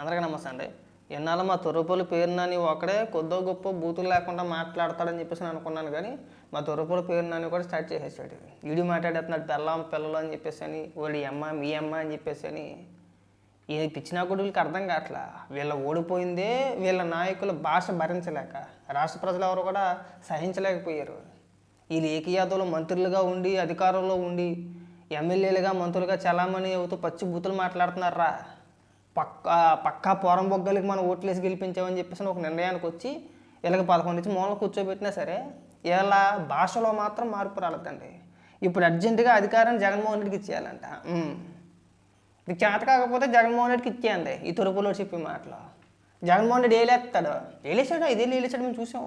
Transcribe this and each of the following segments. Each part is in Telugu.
అందరికీ నమస్తే అండి. ఎన్నాళ్ళు మా తొర్రపల్లి పేరునని ఒకడే కొద్దో గొప్ప బూతులు లేకుండా మాట్లాడతాడని చెప్పేసి నేను అనుకున్నాను కానీ మా తొర్రపల్లి పేరునని కూడా స్టార్ట్ చేసేసాడు ఈడి మాట్లాడేస్తున్నాడు పెళ్ళాం పిల్లలు అని చెప్పేసి అని వాళ్ళు అమ్మ మీ అమ్మ అని చెప్పేసి అని. ఈ పిచ్చిన కొడుకులకి అర్థం కావట్లా. వీళ్ళ ఓడిపోయిందే వీళ్ళ నాయకుల భాష భరించలేక. రాష్ట్ర ప్రజలు ఎవరు కూడా సహించలేకపోయారు. వీళ్ళు ఏకయాదవులు మంత్రులుగా ఉండి అధికారంలో ఉండి ఎమ్మెల్యేలుగా మంత్రులుగా చలామణి అవుతూ పచ్చి బూతులు మాట్లాడుతున్నారా? పక్క పక్కా పోరం బొగ్గలకి మనం ఓట్లేసి గెలిపించామని చెప్పేసి ఒక నిర్ణయానికి వచ్చి వీళ్ళకి పదకొండు నుంచి మూలన కూర్చోబెట్టినా సరే వీళ్ళ భాషలో మాత్రం మార్పు రాలేదండి. ఇప్పుడు అర్జెంటుగా అధికారం జగన్మోహన్ రెడ్డికి ఇచ్చేయాలంట. ఇది చేత కాకపోతే జగన్మోహన్ రెడ్డికి ఇచ్చేయండి ఈ తొరుపులో చెప్పే మాటలు. జగన్మోహన్ రెడ్డి ఏలేస్తాడు. ఏలేసాడు ఐదేళ్ళు ఏలేసాడు మేము చూసాం.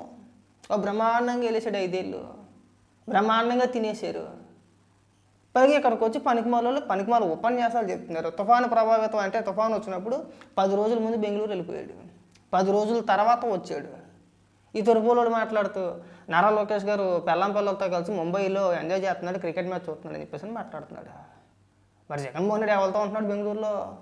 ఓ బ్రహ్మాండంగా ఏలేసాడు ఐదేళ్ళు. బ్రహ్మాండంగా తినేశారు. పైగా ఇక్కడికి వచ్చి పనికిమాలలో పనికిమాల ఉపన్యాసాలు చెప్తున్నారు. తుఫాను ప్రభావితం అంటే తుఫాను వచ్చినప్పుడు పది రోజుల ముందు బెంగళూరు వెళ్ళిపోయాడు. పది రోజుల తర్వాత వచ్చాడు. ఈ తొరుపులోడు మాట్లాడుతూ నారా లోకేష్ గారు పెళ్ళం పిల్లలతో కలిసి ముంబైలో ఎంజాయ్ చేస్తున్నాడు క్రికెట్ మ్యాచ్ చూస్తున్నాడు అని చెప్పేసి మాట్లాడుతున్నాడు. మరి జగన్మోహన్ రెడ్డి ఎవరితో ఉంటున్నాడు బెంగళూరులో?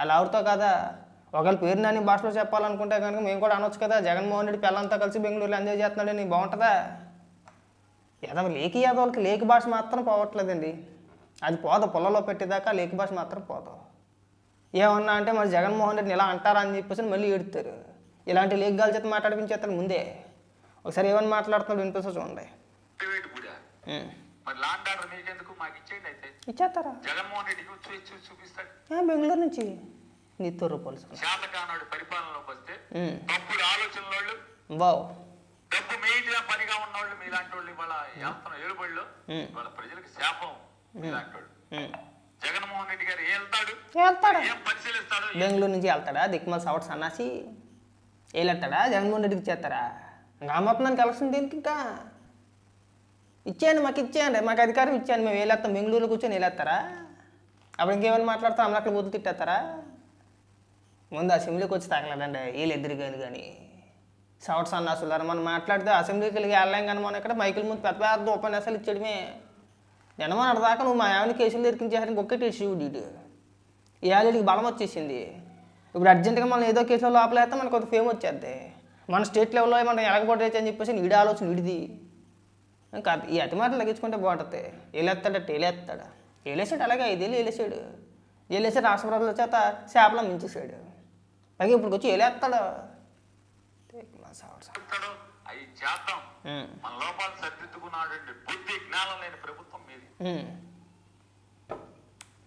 అలా ఎవరితో కదా? ఒకవేళ పేరు నాని భాషలో చెప్పాలనుకుంటే కనుక మేము కూడా అనొచ్చు కదా జగన్మోహన్ రెడ్డి పిల్లలతో కలిసి బెంగళూరులో ఎంజాయ్ చేస్తున్నాడని బాగుంటుందా? యాదవ లేకి యాదవులకి లేకి భాష మాత్రం పోవట్లేదండి. అది పోదు పొలలో పెట్టేదాకా లేకి భాష మాత్రం పోదు. ఏమన్నా అంటే మరి జగన్మోహన్ రెడ్డిని ఇలా అంటారా అని చెప్పేసి మళ్ళీ ఏడుతారు. ఇలాంటి లేక్ గాలి చేత మాట్లాడిపించేస్తాడు ముందే. ఒకసారి ఏమని మాట్లాడుతున్నాడు వినిపిస్తా చూడండి. ఇచ్చేస్తారా? బెంగళూరు నుంచి? నీతో రూపాయలు పరిపాలనలోకి వస్తే ఆలోచనల డబ్బు మెయిన్ పనిగా ఉన్నవాళ్ళు మీలాంటి వాళ్ళు ఇవాళ ఏలుబడిలో. ఉం. ఇవాళ ప్రజలకు శాపం మీలాంటి వాళ్ళు. జగన్మోహన్ రెడ్డి గారు వెళ్తాడు? ఏం పరిశీలిస్తాడు? బెంగళూరు నుంచి వెళ్తాడా? దిక్కుమల సవట్ సన్నాసి వేలెట్టాడా జగన్మోహన్ రెడ్డికి ఇచ్చేస్తారా ఇంకా అమ్మతున్నాను కలెక్షన్ దీనికి ఇంకా? ఇచ్చేయండి మాకు ఇచ్చేయండి. మాకు అధికారం ఇచ్చేయండి. మేము వేలేస్తాం బెంగళూరులో కూర్చొని వేలేస్తారా అప్పుడు ఇంకేమైనా మాట్లాడతాం? అమ్మలక్కడ బుద్ధి తిట్టేస్తారా? ముందు అసెంబ్లీకి వచ్చి తాగలేదండి. వీళ్ళు ఎదురు కానీ కానీ. సవట్ సన్నాసులారు మనం మాట్లాడితే అసెంబ్లీకి వెళ్ళి వెళ్ళాం కానీ మనం ఇక్కడ మైకుల ముందు పెద్ద పెద్ద ఉపన్యాసాలు ఇచ్చేయడమే. నిన్న మన నువ్వు మా ఆవిడ కేసులు దొరికించేసరికి ఒక్కటి ఇష్యూ డీడు ఈ బలం వచ్చేసింది. ఇప్పుడు అర్జెంటుగా మనం ఏదో కేసులో లోపలేస్తే మనకు కొంత ఫేమ్ వచ్చేద్ది. మన స్టేట్ లెవెల్లో మనం ఎలగబడచ్చు అని చెప్పేసి నీడి ఆలోచన విడిది ఇంకా ఈ అతి మాటలు లగించుకుంటే బాగుంటుంది. ఏలేస్తాడట ఏలేస్తాడు ఏలేసాడు అలాగే ఐదేళ్ళు ఏలేసాడు. వేలేసాడు రాష్ట్ర ప్రజల చేత చేపల మించేసాడు అలాగే ఇప్పుడు వచ్చి ఏలేస్తాడు? చెప్తాడు అవి చేద్దాం మన లోపాలు సరిదిద్దుకున్నాడు బుద్ధి జ్ఞానం లేని ప్రభుత్వం మీది.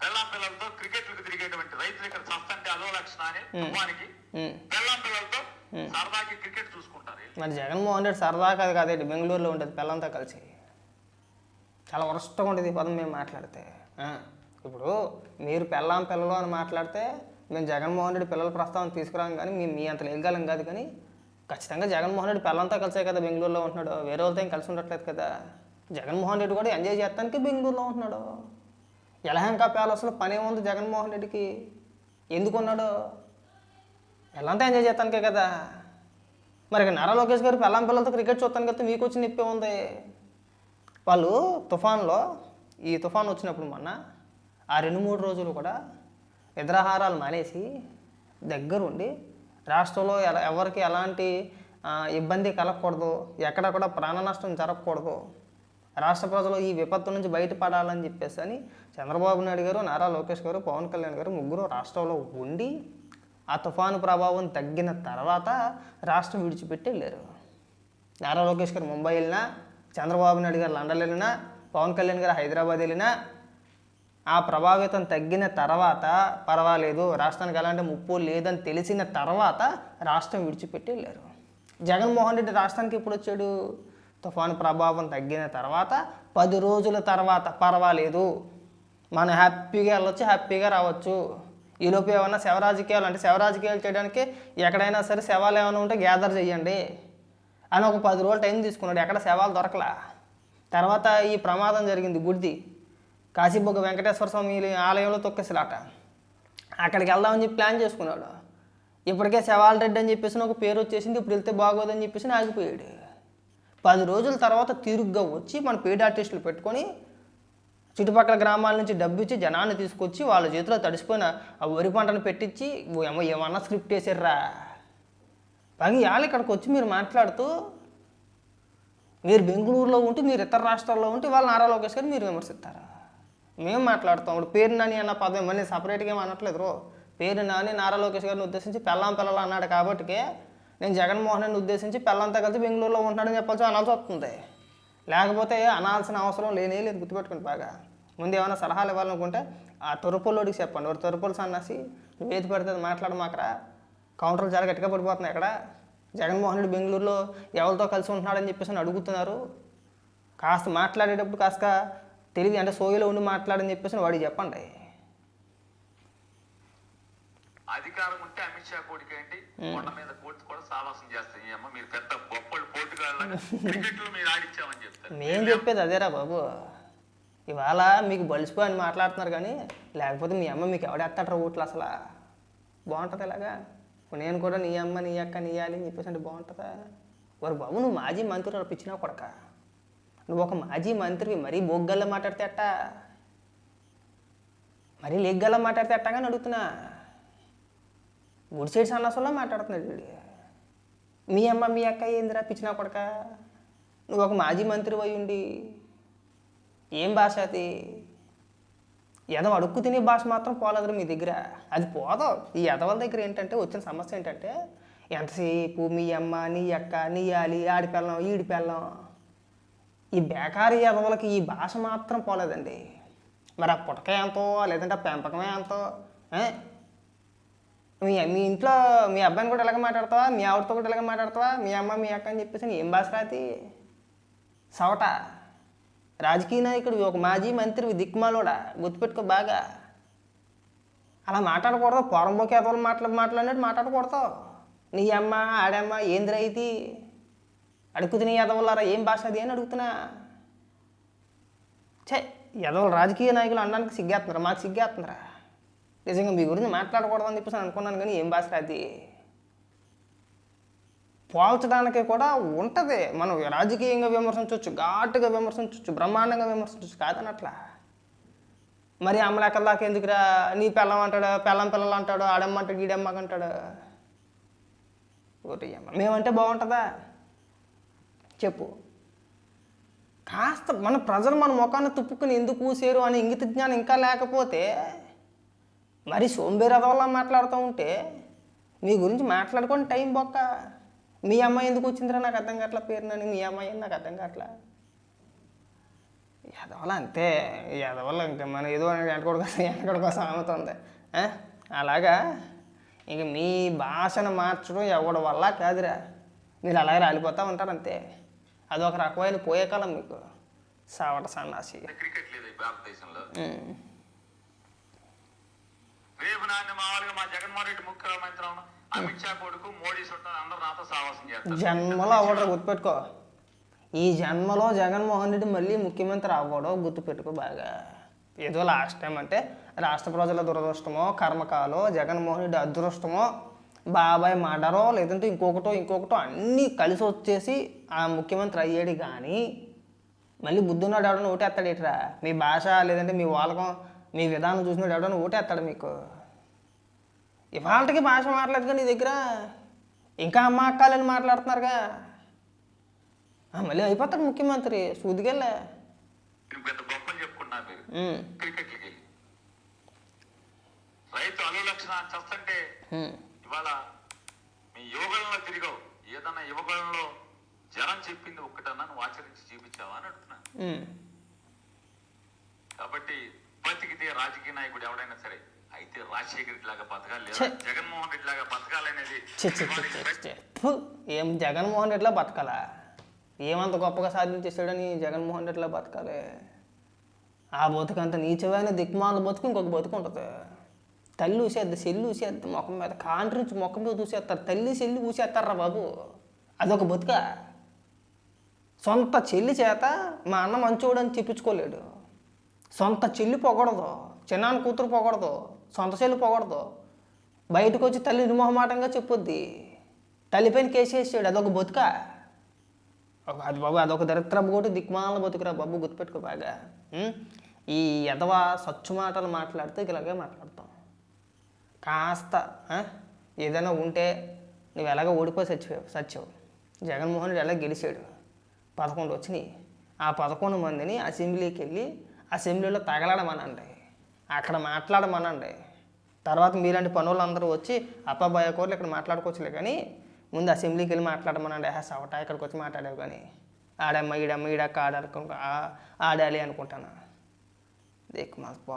పిల్లలతో క్రికెట్లకు తిరిగేటువంటి రైతులు ఇక్కడ సస్తంటే అదో లక్షణ అని తుఫానికి పెళ్ళాం పిల్లలతో సరదాకి క్రికెట్ చూసుకుంటారు. మరి జగన్మోహన్ రెడ్డి సరదా కాదు కాదండి బెంగళూరులో ఉంటుంది పిల్లలతో కలిసి. చాలా వరస్ట్గా ఉంటుంది ఈ పదం మేము మాట్లాడితే. ఇప్పుడు మీరు పెళ్ళాం పిల్లలు అని మాట్లాడితే మేము జగన్మోహన్ రెడ్డి పిల్లల ప్రస్తావన తీసుకురాం కానీ మేము మీ అంత లేగలం కాదు కానీ ఖచ్చితంగా జగన్మోహన్ రెడ్డి పిల్లలంతా కలిసే కదా బెంగళూరులో ఉంటున్నాడు. వేరే వాళ్ళతో ఏం కలిసి ఉండట్లేదు కదా. జగన్మోహన్ రెడ్డి కూడా ఎంజాయ్ చేస్తానికి బెంగళూరులో ఉంటున్నాడు. యలహంక ప్యాలెస్లో పని ఉంది జగన్మోహన్ రెడ్డికి. ఎందుకు ఉన్నాడు? పిల్లలతో ఎంజాయ్ చేస్తానికే కదా. మరి ఇక నారా లోకేష్ గారు పెళ్ళాం పిల్లలతో క్రికెట్ చూస్తాను కదా మీకు వచ్చి నిప్పే ఉంది వాళ్ళు తుఫాన్లో ఈ తుఫాన్ వచ్చినప్పుడు మొన్న ఆ రెండు మూడు రోజులు కూడా నిద్రాహారాలు మానేసి దగ్గరుండి రాష్ట్రంలో ఎలా ఎవరికి ఎలాంటి ఇబ్బంది కలగకూడదు ఎక్కడ కూడా ప్రాణ నష్టం జరగకూడదు. రాష్ట్ర ప్రజలు ఈ విపత్తు నుంచి బయటపడాలని చెప్పేసి అని చంద్రబాబు నాయుడు గారు నారా లోకేష్ గారు పవన్ కళ్యాణ్ గారు ముగ్గురు రాష్ట్రంలో ఉండి ఆ తుఫాను ప్రభావం తగ్గిన తర్వాత రాష్ట్రం విడిచిపెట్టి వెళ్ళారు. నారా లోకేష్ గారు ముంబై వెళ్ళినా చంద్రబాబు నాయుడు గారు లండన్ వెళ్ళినా పవన్ కళ్యాణ్ గారు హైదరాబాద్ వెళ్ళినా ఆ ప్రభావితం తగ్గిన తర్వాత పర్వాలేదు రాష్ట్రానికి ఎలాంటి ముప్పు లేదని తెలిసిన తర్వాత రాష్ట్రం విడిచిపెట్టి వెళ్ళారు. జగన్మోహన్ రెడ్డి రాష్ట్రానికి ఎప్పుడు వచ్చాడు? తుఫాను ప్రభావం తగ్గిన తర్వాత పది రోజుల తర్వాత పర్వాలేదు. మనం హ్యాపీగా వెళ్ళొచ్చు హ్యాపీగా రావచ్చు. ఈలోపు ఏమైనా శవ రాజకీయాలు అంటే శవ రాజకీయాలు చేయడానికి ఎక్కడైనా సరే శవాలు ఏమైనా ఉంటే గ్యాదర్ చేయండి అని ఒక పది రోజులు టైం తీసుకున్నాడు. ఎక్కడ శవాలు దొరకలా. తర్వాత ఈ ప్రమాదం జరిగింది గుడిది. కాశీబొగ్గ వెంకటేశ్వర స్వామి ఆలయంలో తొక్కేసలాట. అక్కడికి వెళ్దామని చెప్పి ప్లాన్ చేసుకున్నాడు. ఇప్పటికే శవాల రెడ్డి అని చెప్పేసి ఒక పేరు వచ్చేసింది ఇప్పుడు వెళ్తే బాగోదని చెప్పేసి ఆగిపోయాడు. పది రోజుల తర్వాత తిరుగ్గా వచ్చి మన పేడ్ ఆర్టిస్టులు పెట్టుకొని చుట్టుపక్కల గ్రామాల నుంచి డబ్బు ఇచ్చి జనాన్ని తీసుకొచ్చి వాళ్ళ చేతిలో తడిసిపోయిన ఆ వరి పంటను పెట్టించి ఏమో ఏమన్నా స్క్రిప్ట్ వేసారా పైగా ఇవాళ ఇక్కడికి వచ్చి మీరు మాట్లాడుతూ మీరు బెంగళూరులో ఉంటూ మీరు ఇతర రాష్ట్రాల్లో ఉంటే వాళ్ళు నారా లోకేష్ గారు మీరు విమర్శిస్తారా? మేము మాట్లాడతాం. ఇప్పుడు పేరు నాని అన్న పదం మళ్ళీ సపరేట్గా ఏం అనట్లేదు రో. పేరు నాని నారా లోకేష్ గారిని ఉద్దేశించి పెళ్ళాం పిల్లలు అన్నాడు కాబట్టి నేను జగన్మోహన్ రెడ్డిని ఉద్దేశించి పెళ్ళంతా కలిసి బెంగళూరులో ఉంటాడని చెప్పాల్సి అనాల్సి వస్తుంది. లేకపోతే అనాల్సిన అవసరం లేనే లేదు గుర్తుపెట్టుకోండి బాగా. ముందు ఏమైనా సలహాలు ఇవ్వాలనుకుంటే ఆ తొరుపులోడికి చెప్పండి. ఒక తొరుపులు సన్నాసి నువ్వు ఏది పడితే అది మాట్లాడమాకరా. కౌంటర్లు చాలా గట్టిగా పడిపోతున్నాయి అక్కడ. జగన్మోహన్ రెడ్డి బెంగళూరులో ఎవరితో కలిసి ఉంటున్నాడని చెప్పేసి అని అడుగుతున్నారు. కాస్త మాట్లాడేటప్పుడు కాస్త తెలివి అంటే సోయిలో ఉండి మాట్లాడని చెప్పేసి వాడికి చెప్పండి. అధికారం ఉంటే అమిత్ షా కోటికి ఏంటి కొండ మీద కోర్టు కూడా సావాసం చేస్తాయి. అమ్మ మీరు పెద్ద గొప్పలు పోటుగాళ్ళగా క్రికెట్లో మీరు ఆడిచ్చామని చెప్తారు. మేము చెప్పేది అదేరా బాబు. ఇవాళ మీకు బలిసిపోయి అని మాట్లాడుతున్నారు కానీ లేకపోతే మీ అమ్మ మీకు ఎవడెత్తాడ్రా ఓట్లు అసలు? బాగుంటుంది ఇలాగా నేను కూడా నీ అమ్మ నీ అక్క నీయాలి అని చెప్పేసి అంటే బాగుంటుందా? వారు బాబు నువ్వు మాజీ మంత్రి రప్పించినా కొడక. నువ్వు ఒక మాజీ మంత్రివి మరీ బొగ్గల్లా మాట్లాడితే అట్టా మరీ లెగ్గల్లా మాట్లాడితే అట్టాగాని అడుగుతున్నా? గుడి సైడ్ సన్నాసంలో మాట్లాడుతున్నాడు మీ అమ్మ మీ అక్క ఏందిరా పిచ్చినా కొడక? నువ్వు ఒక మాజీ మంత్రి అయి ఉండి ఏం భాష అది? ఎదవ అడుక్కు తినే భాష మాత్రం పోలేదు మీ దగ్గర. అది పోదు. ఈ ఎదవల దగ్గర ఏంటంటే వచ్చిన సమస్య ఏంటంటే ఎంతసేపు మీ అమ్మ నీ అక్క నీ ఆలి ఆడిపెళ్ళం ఈడిపెళ్ళం ఈ బేకారీ ఎదవలకి ఈ భాష మాత్రం పోలేదండి. మరి ఆ పుటక ఎంతో లేదంటే ఆ పెంపకమే ఎంతో మీ మీ ఇంట్లో మీ అబ్బాయిని కూడా ఇలాగ మాట్లాడతావా? మీ ఆవిడతో కూడా ఇలాగ మాట్లాడతావా? మీ అమ్మ మీ అక్క అని చెప్పేసి ఏం భాష రాతి? సవట. రాజకీయ నాయకుడు ఒక మాజీ మంత్రి దిక్మాలోడా గుర్తుపెట్టుకో బాగా. అలా మాట్లాడకూడదు. పొరంబోకి ఎదవలు మాట్లా మాట్లాడినట్టు మాట్లాడకూడదు. నీ అమ్మ ఆడమ్మ ఏంది ఇది? అడుగుతున్న ఎదవలారా ఏం భాష అది అని అడుగుతున్నా. చే ఎదవలు రాజకీయ నాయకులు అనడానికి సిగ్గేస్తున్నారా మాకు సిగ్గేస్తున్నారా నిజంగా మీ గురించి మాట్లాడకూడదని చెప్పేసి అనుకున్నాను కానీ ఏం భాష అది? పోల్చడానికి కూడా ఉంటుంది. మనం రాజకీయంగా విమర్శించవచ్చు ఘాటుగా విమర్శించవచ్చు బ్రహ్మాండంగా విమర్శించవచ్చు కాదనట్లా? మరి అమ్మలెక్కల దాకా ఎందుకురా? నీ పెళ్ళం అంటాడు పెళ్ళం పిల్లలు అంటాడు ఆడమ్మంటాడు ఈడమ్మకి అంటాడు. ఒకటి మేమంటే బాగుంటుందా? చెప్పు. కాస్త మన ప్రజలు మన ముఖాన్ని తుప్పుకుని ఎందుకు కూసారు అని ఇంగిత జ్ఞానం ఇంకా లేకపోతే మరి సోంబేరథవల్లా మాట్లాడుతూ ఉంటే మీ గురించి మాట్లాడుకొని టైం బొక్క. మీ అమ్మాయి ఎందుకు వచ్చిందిరా నాకు అర్థం కావట్లా పేరునని మీ అమ్మాయి అని నాకు అర్థం కావట్లా? ఎదవల అంతే. ఎదవల ఇంకా మన ఏదో వెనకడు కోసం వెనకడు కోసం ఉంది అలాగా ఇంక మీ భాషను మార్చడం ఎవడి వల్ల కాదురా. మీరు అలాగే రాలిపోతూ ఉంటారు అంతే. అదొక రకమైన పోయే కాలం మీకు. సావట సన్నాసి. క్రికెట్ లేదు ఈ భారతదేశంలో. ఉమ్. రేపు నాన్న మామూలుగా మా జగన్మోహన్ రెడ్డి ముఖ్యమంత్రి అమిత్ షా కొడుకు మోడీ చుట్టాలు అందరూ నాతో సావాసం చేస్తారు. జన్మలో అవ్వడం గుర్తుపెట్టుకో. ఈ జన్మలో జగన్మోహన్ రెడ్డి మళ్ళీ ముఖ్యమంత్రి అవ్వడం గుర్తుపెట్టుకో బాగా. ఏదో లాస్ట్ టైం అంటే రాష్ట్ర ప్రజల దురదృష్టమో కర్మకాలో జగన్మోహన్ రెడ్డి అదృష్టమో బాబాయ్ మర్డరో లేదంటే ఇంకొకటో ఇంకొకటో అన్నీ కలిసి వచ్చేసి ఆ ముఖ్యమంత్రి అయ్యాడు కానీ మళ్ళీ బుద్ధున్నాడు ఎవడన్నా ఓటేస్తాడు ఇట్రా మీ భాష లేదంటే మీ వాళ్ళకం మీ విధానం చూసినాడు ఎవడన్నా ఓటేస్తాడు మీకు? ఇవాళకి భాష మాట్లాడగా నీ దగ్గర? ఇంకా అమ్మ అక్కాలని మాట్లాడుతున్నారుగా? మళ్ళీ అయిపోతాడు ముఖ్యమంత్రి సూదికెళ్ళే నేను పెద్ద గొప్పని చెప్పుకున్నారు మీరు. క్రికెట్లకి. వెళ్ళి రైతు అలు లక్షణ చేస్తుంటే ఇవాళ మీ యువకులలో తిరిగావు. ఏదన్నా యువకులలో జనం చెప్పింది ఒక్కటన్నా నువ్వు ఆచరించి చూపించావా అని అడుగుతున్నాను. కాబట్టి బతికితే రాజకీయ నాయకుడు ఎవడైనా సరే అయితే రాజశేఖర్ రెడ్డి లాగా బతకాలి లేదా. జగన్మోహన్ రెడ్డి లాగా బతకాలనేది ఏం జగన్మోహన్ రెడ్డిలా బతకాలా? ఏమంత గొప్పగా సాధించేసాడని జగన్మోహన్ రెడ్డిలా బతకాలి. ఆ బతుకంత నీచమైన దిక్మాల బతుకు ఇంకొక బతుకు ఉంటుంది. తల్లి ఊసేద్ది సెల్లు ఊసేద్ది ముఖం మీద కాంట్రి నుంచి ముఖం మీద ఊసేస్తారు తల్లి సెల్లి ఊసేస్తారా బాబు? అదొక బతుక. సొంత చెల్లి చేత మా అన్న మంచోడు అని చెప్పించుకోలేడు. సొంత చెల్లి పొగడదు చిన్నాన్న కూతురు పొగడదు సొంత చెల్లి పొగడదు. బయటకు వచ్చి తల్లి నిర్మోహమాటంగా చెప్పొద్ది. తల్లిపైన కేసు వేసాడు అదొక బతుక. అది బాబు అదొక దరిద్ర ఒకటి దిక్మాల బతుకురా బాబు గుర్తుపెట్టుకో బాగా. ఈ ఎదవ సచ్చు మాటలు మాట్లాడితే ఇలాగే మాట్లాడుతుంది కాస్త ఏదైనా ఉంటే నువ్వు ఎలాగ ఓడిపోయి చచ్చిపోయావు సచ్చావు. జగన్మోహన్ రెడ్డి ఎలా గెలిచాడు? పదకొండు వచ్చినాయి. ఆ పదకొండు మందిని అసెంబ్లీకి వెళ్ళి అసెంబ్లీలో తగలడమనండి. అక్కడ మాట్లాడమనండి. తర్వాత మీలాంటి పనులందరూ వచ్చి అప్పాబాయ ఇక్కడ మాట్లాడుకోవచ్చులే కానీ ముందు అసెంబ్లీకి వెళ్ళి మాట్లాడమనండి. ఆ సవట ఇక్కడికి వచ్చి మాట్లాడావు కానీ. ఆడమ్మ ఈడమ్మ ఈడక్క ఆడాలి ఆడాలి అనుకుంటాను. దిక్కు మాకు